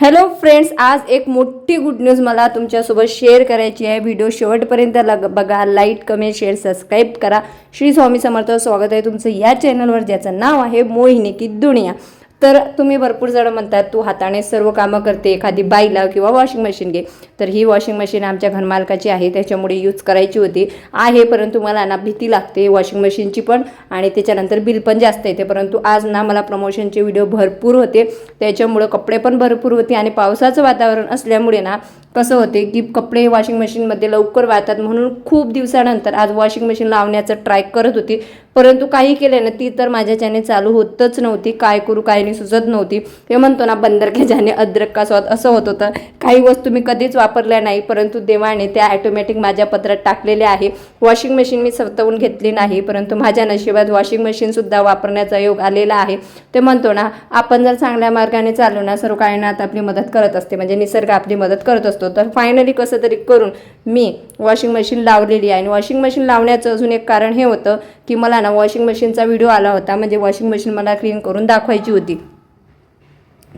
Hello friends आज एक मोठी गुड न्यूज मला तुमच्यासोबत शेअर करायची आहे. व्हिडिओ शेवटपर्यंत लग बघा लाईक कमेंट शेअर सबस्क्राईब करा. श्री स्वामी समर्थ स्वागत आहे तुमचं या चॅनलवर ज्याचं नाव आहे मोहिनी की दुनिया. तर तुम्ही भरपूर जण म्हणतात तू हाताने सर्व कामं करते एखादी बाईला किंवा वॉशिंग मशीन घे. तर ही वॉशिंग मशीन आमच्या घरमालकाची आहे त्याच्यामुळे यूज करायची होती. आहे परंतु मला ना भीती लागते वॉशिंग मशीनची पण आणि त्याच्यानंतर बिल पण जास्त येते. परंतु आज ना मला प्रमोशनचे व्हिडिओ भरपूर होते. त्याच्यामुळं कपडे पण भरपूर होते आणि पावसाचं वातावरण असल्यामुळे ना कसं होते की कपडे वॉशिंग मशीनमध्ये लवकर वाहतात म्हणून खूप दिवसानंतर आज वॉशिंग मशीन लावण्याचं ट्राय करत होती. परंतु काही केले ना ती तर माझ्याच्याने चालू होतच नव्हती. काय करू काय नाही सुचत नव्हती. ते म्हणतो ना बंदर के ज्याने अद्रक का स्वाद असं होत होतं. काही वस्तू मी कधीच वापरल्या नाही परंतु देवाने त्या ॲटोमॅटिक माझ्या पत्रात टाकलेल्या आहे. वॉशिंग मशीन मी स्वतःहून घेतली नाही परंतु माझ्या नशिबात वॉशिंग मशीनसुद्धा वापरण्याचा योग आलेला आहे. ते म्हणतो ना आपण जर चांगल्या मार्गाने चालू ना सर्व कायनात आपली मदत करत असते. म्हणजे निसर्ग आपली मदत करत असतो. तर फायनली कसं तरी करून मी वॉशिंग मशीन लावलेली आहे. आणि वॉशिंग मशीन लावण्याचं अजून एक कारण हे होतं की मला मला वॉशिंग मशीनचा व्हिडिओ आला होता. म्हणजे वॉशिंग मशीन मला क्लीन करून दाखवायची होती.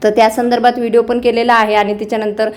तर त्या संदर्भात व्हिडिओ पण केलेला आहे आणि त्याच्यानंतर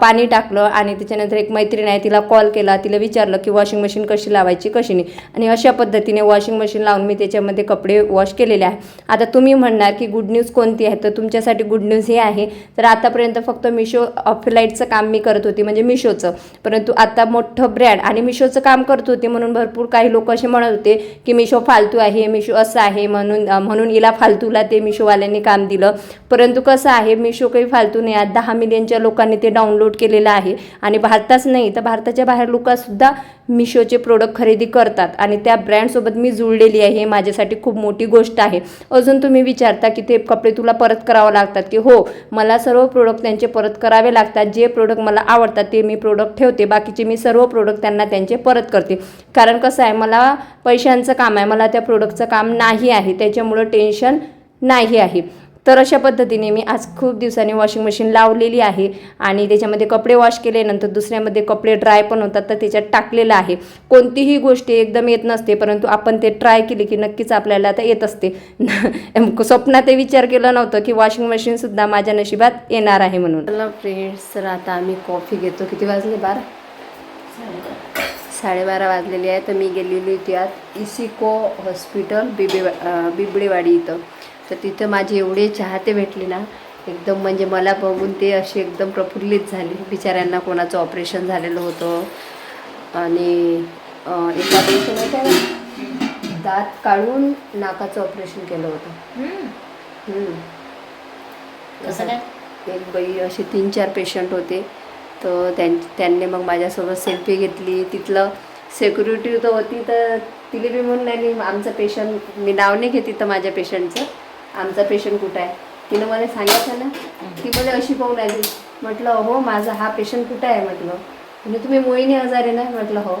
पाणी टाकलं आणि त्याच्यानंतर एक मैत्रीण आहे तिला कॉल केला तिला विचारलं की वॉशिंग मशीन कशी लावायची कशी नाही. आणि अशा पद्धतीने वॉशिंग मशीन लावून मी त्याच्यामध्ये कपडे वॉश केलेले आहे. आता तुम्ही म्हणणार की गुड न्यूज कोणती आहे? तर तुमच्यासाठी गुड न्यूज हे आहे. तर आतापर्यंत फक्त मिशो ऑफलाईटचं काम मी करत होती म्हणजे मिशोचं परंतु आता मोठं ब्रँड आणि मिशोचं काम करत होती म्हणून भरपूर काही लोक असे म्हणत होते की मिशो फालतू आहे मिशो असं आहे म्हणून म्हणून हिला फालतूला ते मिशोवाल्यांनी काम दिलं. परंतु कसं आहे मिशो काही फालतू नाही आज दहा मिलियनच्या लोकांनी ते डाउनलोड केलेलं आहे. आणि भारताच नाही तर भारताच्या बाहेर लोकसुद्धा मिशोचे प्रोडक्ट खरेदी करतात. आणि त्या ब्रँडसोबत मी जुळलेली आहे. हे माझ्यासाठी खूप मोठी गोष्ट आहे. अजून तुम्ही विचारता की ते कपडे तुला परत करावं लागतात की हो मला सर्व प्रोडक्ट त्यांचे परत करावे लागतात. जे प्रोडक्ट मला आवडतात ते मी प्रोडक्ट ठेवते. बाकीचे मी सर्व प्रोडक्ट त्यांना त्यांचे परत करते. कारण कसं आहे मला पैशांचं काम आहे. मला त्या प्रोडक्टचं काम नाही आहे. त्याच्यामुळं टेन्शन नाही आहे. तर अशा पद्धतीने मी आज खूप दिवसांनी वॉशिंग मशीन लावलेली आहे. आणि त्याच्यामध्ये कपडे वॉश केले नंतर दुसऱ्यामध्ये कपडे ड्राय पण होतात तर त्याच्यात टाकलेलं आहे. कोणतीही गोष्ट एकदम येत नसते परंतु आपण ते ट्राय केले की नक्कीच आपल्याला आता येत असते. स्वप्नात विचार केला नव्हतं की वॉशिंग मशीनसुद्धा माझ्या नशिबात येणार आहे म्हणून. चला फ्रेंड्स तर आता आम्ही कॉफी घेतो. किती वाजले? बारा? साडेबारा वाजलेली आहे. तर मी गेलेली होती आज इसिको हॉस्पिटल बिबे बिबडेवाडी इथं. तर तिथं माझे एवढे चाहते भेटले ना एकदम म्हणजे मला बघून ते असे एकदम प्रफुल्लित झाले. बिचाऱ्यांना कोणाचं ऑपरेशन झालेलं होतं. आणि एका ना, दात काढून नाकाचं ऑपरेशन केलं होतं. हम्म. कसं काय? एक बाई असे तीन चार पेशंट होते. तर त्यां त्यांनी मग माझ्यासोबत सेल्फी घेतली. तिथलं सेक्युरिटी तर होती तर तिला मी म्हणून नाही आमचं पेशंट मी नाव नाही घेत तिथं माझ्या पेशंटचं आमचा पेशंट कुठं आहे? तिनं मला सांगितलं ना ती मला अशी पाहून आली म्हटलं हो माझा हा पेशंट कुठं आहे? म्हटलं. म्हणजे तुम्ही मोहिनी हजारे ना? म्हटलं हो.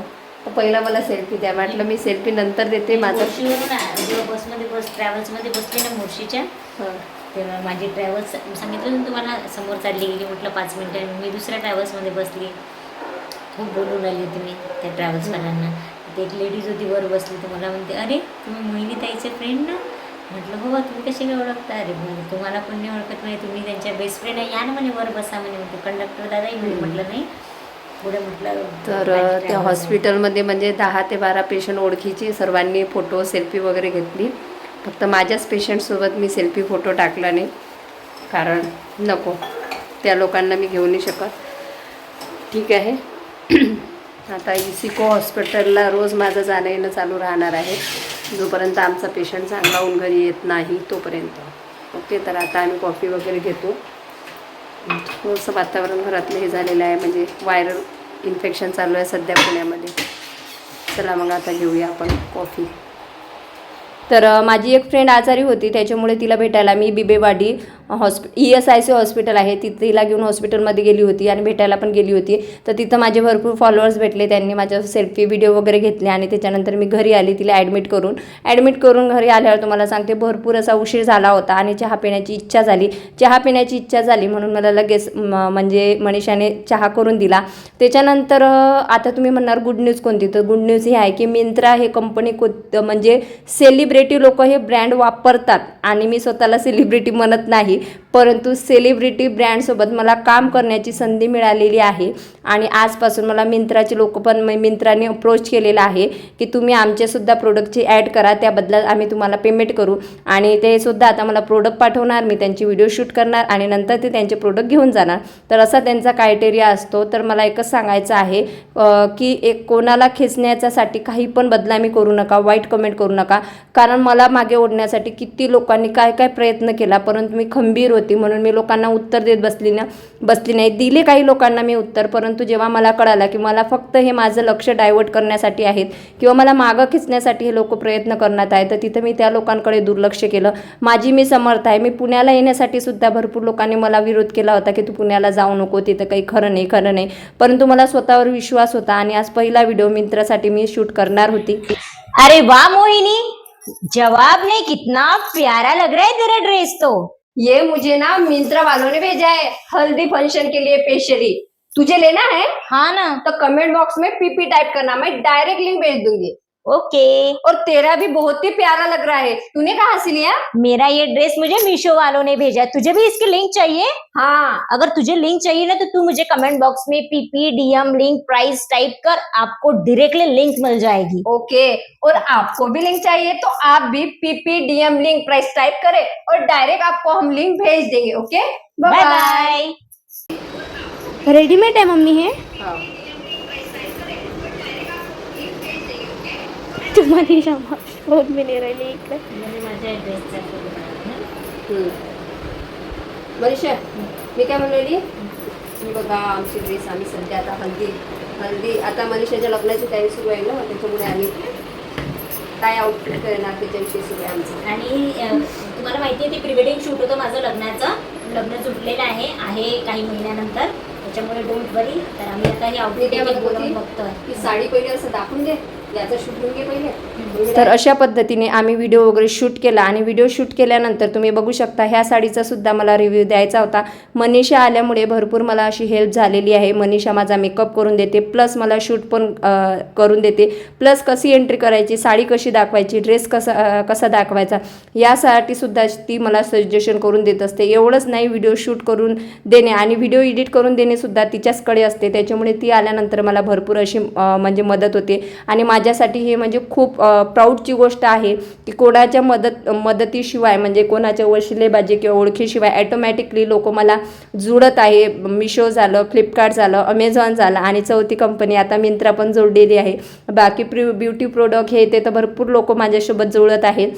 तर पहिला मला सेल्फी द्या. म्हटलं मी सेल्फी नंतर देते माझं. जेव्हा बसमध्ये बस ट्रॅव्हल्समध्ये बसले ना मोर्शीच्या हं. तेव्हा माझी ट्रॅव्हल्स सांगितलं ना तुम्हाला समोर चालली गेली. म्हटलं पाच मिनिटं मी दुसऱ्या ट्रॅव्हल्समध्ये बसली. खूप बोलून राहिली होती मी त्या ट्रॅव्हल्सवाल्यांना ते एक लेडीज होती वर बसली. तर मला म्हणते अरे तुम्ही मोहिनी ताईचे फ्रेंड ना? म्हटलं हो तुम्ही कसे काय ओळखता? अरे म्हणे तुम्हाला पण नाही ओळखत नाही तुम्ही त्यांच्या बेस्ट फ्रेंड आहे. या ना म्हणे वर बसा म्हणे म्हणते कंडक्टर दादाही म्हणे म्हटलं नाही. पुढे म्हटलं तर त्या. हॉस्पिटलमध्ये म्हणजे दहा ते बारा पेशंट ओळखीचे सर्वांनी फोटो सेल्फी वगैरे घेतली. फक्त माझ्याच पेशंटसोबत मी सेल्फी फोटो टाकला नाही. कारण नको त्या लोकांना मी घेऊ नाही शकत. ठीक आहे. आता इसिको हॉस्पिटलला रोज माझं जाणं येणं चालू राहणार आहे. जोपर्यंत आमचा पेशंट चांगला होऊन घरी येत नाही तोपर्यंत. ओके तर आता आम्ही कॉफी वगैरे घेतो. थोडंसं वातावरण घरातलं हे झालेलं आहे म्हणजे व्हायरल इन्फेक्शन चालू आहे सध्या पुण्यामध्ये. चला मग आता घेऊया आपण कॉफी तर माझी एक फ्रेंड आजारी होती त्याच्यामुळे तिला भेटायला मी Bibwewadi हॉस्पि E S I C hospital आहे. तिथे तिला घेऊन हॉस्पिटलमध्ये गेली होती आणि भेटायला पण गेली होती. तर तिथं माझे भरपूर फॉलोअर्स भेटले. त्यांनी माझ्या सेल्फी व्हिडिओ वगैरे घेतले आणि त्याच्यानंतर मी घरी आली तिला ॲडमिट करून. ॲडमिट करून घरी आल्यावर तुम्हाला सांगते भरपूर असा उशीर झाला होता आणि चहा पिण्याची इच्छा झाली. चहा पिण्याची इच्छा झाली म्हणून मला लगेच म्हणजे मनीषाने चहा करून दिला. त्याच्यानंतर आता तुम्ही म्हणणार गुड न्यूज कोणती? तर गुड न्यूज ही आहे की मिंत्रा हे कंपनी को म्हणजे सेलिब्रे लोक हे ब्रँड वापरतात. आणि मी स्वतःला सेलिब्रिटी म्हणत नाही. परंतु सेलिब्रिटी ब्रँडसोबत मला काम करण्याची संधी मिळालेली आहे. आणि आजपासून मला मिंत्राचे लोक पण मिंत्राने अप्रोच केलेला आहे की तुम्ही आमचेसुद्धा प्रोडक्टची ॲड करा त्याबदल्यात आम्ही तुम्हाला पेमेंट करू. आणि ते सुद्धा आता मला प्रोडक्ट पाठवणार मी त्यांची व्हिडिओ शूट करणार आणि नंतर ते त्यांचे प्रोडक्ट घेऊन जाणार. तर असा त्यांचा क्रायटेरिया असतो. तर मला एकच सांगायचं आहे की एक कोणाला खेचण्याच्यासाठी काही पण बदलामी करू नका वाईट कमेंट करू नका. कारण मला मागे ओढण्यासाठी किती लोकांनी काय काय प्रयत्न केला परंतु मी खंबीर होते. म्हणून मी लोकांना उत्तर देत बसली ना बसली नाही. दिले काही लोकांना मी उत्तर परंतु जेव्हा मला कळालं की मला फक्त हे माझं लक्ष डायवर्ट करण्यासाठी आहेत किंवा मला मागं खिचण्यासाठी हे लोक प्रयत्न करण्यात आहे तर तिथं मी त्या लोकांकडे दुर्लक्ष केलं. माझी मी समर्थ आहे. मी पुण्याला येण्यासाठी सुद्धा भरपूर लोकांनी मला विरोध केला होता की तू पुण्याला जाऊ नको तिथं काही खरं नाही खरं नाही. परंतु मला स्वतःवर विश्वास होता आणि आज पहिला व्हिडिओ मित्रासाठी मी शूट करणार होती. अरे वा मोहिनी! जवाब नहीं कितना प्यारा लग रहा है तेरा ड्रेस तो. ये मुझे ना मिंत्रा वालों ने भेजा है हल्दी फंक्शन के लिए स्पेशली तुझे लेना है? हाँ ना। तो कमेंट बॉक्स में पीपी टाइप करना मैं डायरेक्ट लिंक भेज दूंगी। ओके। और तेरा भी बहुत ही प्यारा लग रहा है। तूने कहाँ से लिया? मेरा ये ड्रेस मुझे मीशो वालों ने भेजा तुझे भी इसकी लिंक चाहिए? हाँ। अगर तुझे लिंक चाहिए ना तो तू मुझे कमेंट बॉक्स में PP DM link price type कर आपको डायरेक्टली लिंक मिल जाएगी। ओके। और आपको भी लिंक चाहिए तो आप भी PP DM link price type करे और डायरेक्ट आपको हम लिंक भेज देंगे ओके? बाय बाय रेडीमेड है मम्मी हे। तुम्हाला क्षमा फोन मी नाही राहिली इकडे. मनीषा मी काय म्हणलेली मी बघा आमची ड्रेस आम्ही सध्या आता हल्दी हल्दी आता मनीषाच्या लग्नाची तयारी सुरू आहे ना त्याच्यामुळे आम्ही काय आउटफिट करणार त्याच्याविषयी सुरू आहे आमचं. आणि अ, तुम्हाला माहिती आहे ते प्री वेडिंग शूट होतं माझं लग्नाचं. लग्न सुटलेलं आहे आहे काही महिन्यानंतर. त्याच्यामुळे डोंट वरी तर आम्ही आता हे मी आउटफिट काय म्हणत होती? बघतोय. की साडी पहिले असं दाखवून दे. तर अशा पद्धतीने आम्ही व्हिडिओ वगैरे शूट केला आणि व्हिडिओ शूट केल्यानंतर तुम्ही बघू शकता ह्या साडीचा सुद्धा मला रिव्ह्यू द्यायचा होता. मनीषा आल्यामुळे भरपूर मला अशी हेल्प झालेली आहे. मनीषा माझा मेकअप करून देते प्लस मला शूट पण करून देते. प्लस कशी एंट्री करायची साडी कशी दाखवायची ड्रेस कसा कसा दाखवायचा यासाठी सुद्धा ती मला सजेशन करून देत असते. एवढंच नाही व्हिडिओ शूट करून देणे आणि व्हिडिओ एडिट करून देणे सुद्धा तिच्याचकडे असते. त्याच्यामुळे ती आल्यानंतर मला भरपूर अशी म्हणजे मदत होते. आणि माझ्यासाठी हे म्हणजे खूप प्राऊडची गोष्ट आहे की कोणाच्या मदत मदतीशिवाय म्हणजे कोणाच्या वशिलेबाजी किंवा ओळखीशिवाय ॲटोमॅटिकली लोक मला जुळत आहे. मिशो झालं फ्लिपकार्ट झालं अमेझॉन झालं आणि चौथी कंपनी आता मिंत्रा पण जोडलेली आहे. बाकी प्रि ब्युटी प्रोडक्ट हे ते तर भरपूर लोक माझ्यासोबत जुळत आहेत.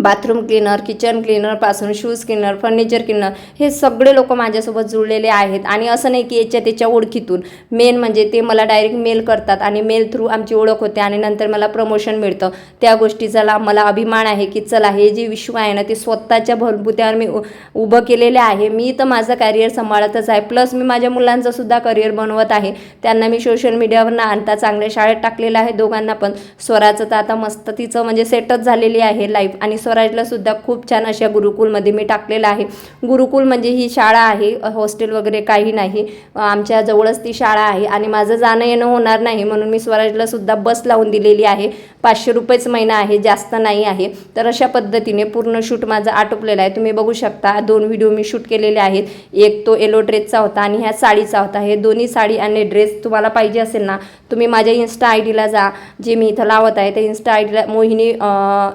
बाथरूम क्लीनर किचन क्लीनरपासून शूज क्लीनर फर्निचर क्लीनर हे सगळे लोक माझ्यासोबत जुळलेले आहेत. आणि असं नाही की याच्या त्याच्या ओळखीतून. मेन म्हणजे ते मला डायरेक्ट मेल करतात आणि मेल थ्रू आमची ओळख होते आणि नंतर मला प्रमोशन मिळतं. त्या गोष्टीचा मला अभिमान आहे की चला हे जे विश्व आहे ना ते स्वतःच्या भरभुत्यावर मी उ- उभं केलेले आहे. मी तर माझं कॅरियर सांभाळतच आहे. प्लस मी माझ्या मुलांचं सुद्धा करिअर बनवत आहे. त्यांना मी सोशल मीडियावर ना आणता चांगल्या शाळेत टाकलेलं आहे दोघांना पण. स्वराचं तर आता मस्त तिचं म्हणजे सेटच झालेली आहे लाईफ आणि स्वराजला सुद्धा खूप छान अशा गुरुकुलमध्ये मी टाकलेलं आहे. गुरुकुल म्हणजे ही शाळा आहे हॉस्टेल वगैरे काही नाही. आमच्या जवळच ती शाळा आहे आणि माझं जाणं येणं होणार नाही म्हणून मी स्वराजला सुद्धा बस लावून दिलेली आहे. पाचशे रुपयेच महिना आहे जास्त नाही आहे. तर अशा पद्धतीने पूर्ण शूट माझं आटोपलेलं आहे. तुम्ही बघू शकता दोन व्हिडिओ मी शूट केलेले आहेत. एक तो येलो ड्रेसचा होता आणि ह्या साडीचा होता. हे दोन्ही साडी आणि ड्रेस तुम्हाला पाहिजे असेल ना तुम्ही माझ्या इन्स्टा आय डीला जा. जे मी इथं लावत आहे त्या इन्स्टा आय डीला मोहिनी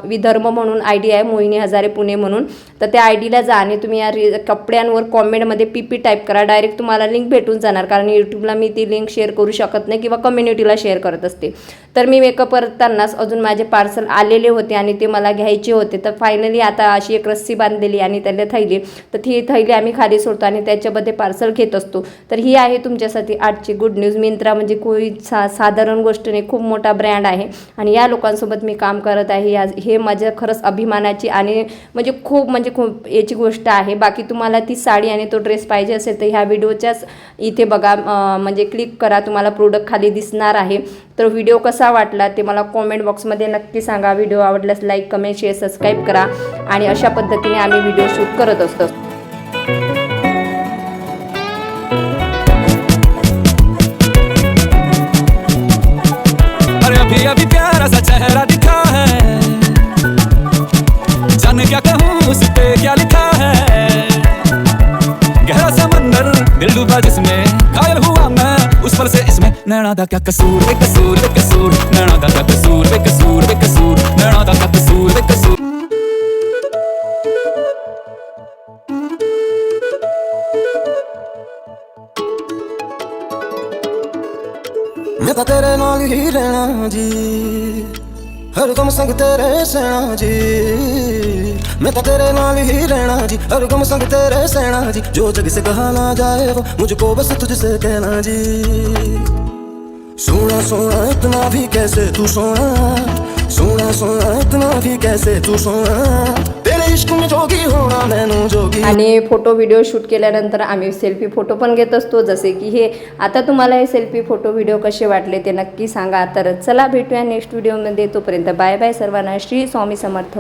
विधर्म म्हणून आय डी आहे मोहिनी हजारे पुणे म्हणून. तर त्या आय डीला जा आणि तुम्ही या रि कपड्यांवर कॉमेंटमध्ये पी पी टाईप करा. डायरेक्ट तुम्हाला लिंक भेटून जाणार. कारण यूट्यूबला मी ती लिंक शेअर करू शकत नाही किंवा कम्युनिटीला शेअर करत असते. तर मी मेकअप करतानाच अजून माझे पार्सल आलेले होते आणि ते मला घ्यायचे होते. तर फायनली आता अशी एक रस्सी बांधलेली आणि त्याला थैली. तर ती थैली आम्ही खाली सोडतो आणि त्याच्यामध्ये पार्सल घेत असतो. तर ही आहे तुमच्यासाठी आजची गुड न्यूज मिंत्रा म्हणजे कोई सा साधारण गोष्ट नाही खूप मोठा ब्रँड आहे. आणि या लोकांसोबत मी काम करत आहे. या हे माझ्या खरंच अभिमानाची आणि म्हणजे खूप म्हणजे खूप याची गोष्ट आहे. बाकी तुम्हाला ती साडी आणि तो ड्रेस पाहिजे असेल तर ह्या व्हिडिओच्याच इथे बघा म्हणजे क्लिक करा तुम्हाला प्रोडक्ट खाली दिसणार आहे. तर व्हिडिओ कसा वाटला ते मला कॉमेंट बॉक्समध्ये नक्की सांगा. व्हिडिओ आवडल्यास लाईक कमेंट शेअर सबस्क्राईब करा आणि अशा पद्धतीने आम्ही व्हिडिओ शूट करत असतो. ਨੈਣਾ ਦਾ ਕਿਆ ਕਸੂਰ ਵੇ ਕਸੂਰ ਵੇ ਕਸੂਰ, ਨੈਣਾ ਦਾ ਕਿਆ ਕਸੂਰ ਵੇ ਕਸੂਰ ਵੇ ਕਸੂਰ, ਨੈਣਾ ਦਾ ਕਿਆ ਕਸੂਰ ਵੇ ਕਸੂਰ। ਮੈਂ ਤਾਂ ਤੇਰੇ ਨਾਲ ਹੀ ਰਹਿਣਾ ਜੀ, ਹਰ ਗਮ ਸੰਗ ਤੇਰੇ ਸਹਿਣਾ ਜੀ। ਮੈਂ ਤਾਂ ਤੇਰੇ ਨਾਲ ਹੀ ਰਹਿਣਾ ਜੀ, ਹਰ ਗਮ ਸੰਗ ਤੇਰੇ ਸਹਿਣਾ ਜੀ। ਜੋ ਜਗ ਸੇ ਕਹਾ ਨਾ ਜਾਏ, ਉਹ ਮੁਝਕੋ ਬਸ ਤੁਝ ਸੇ ਕਹਿਣਾ ਜੀ। सोना सोना इतना भी कैसे तू सोना? सोना सोना इतना भी कैसे तू सोना? तेरे इश्क में जोगी होना मैनू जोगी आणि फोटो व्हिडिओ शूट केल्यानंतर आम्ही सेल्फी फोटो पण घेत असतो. जसे की हे आता तुम्हाला हे सेल्फी फोटो व्हिडिओ कसे वाटले ते नक्की सांगा. तर चला भेटूया नेक्स्ट व्हिडिओमध्ये तोपर्यंत बाय बाय सर्वांना. श्री स्वामी समर्थ.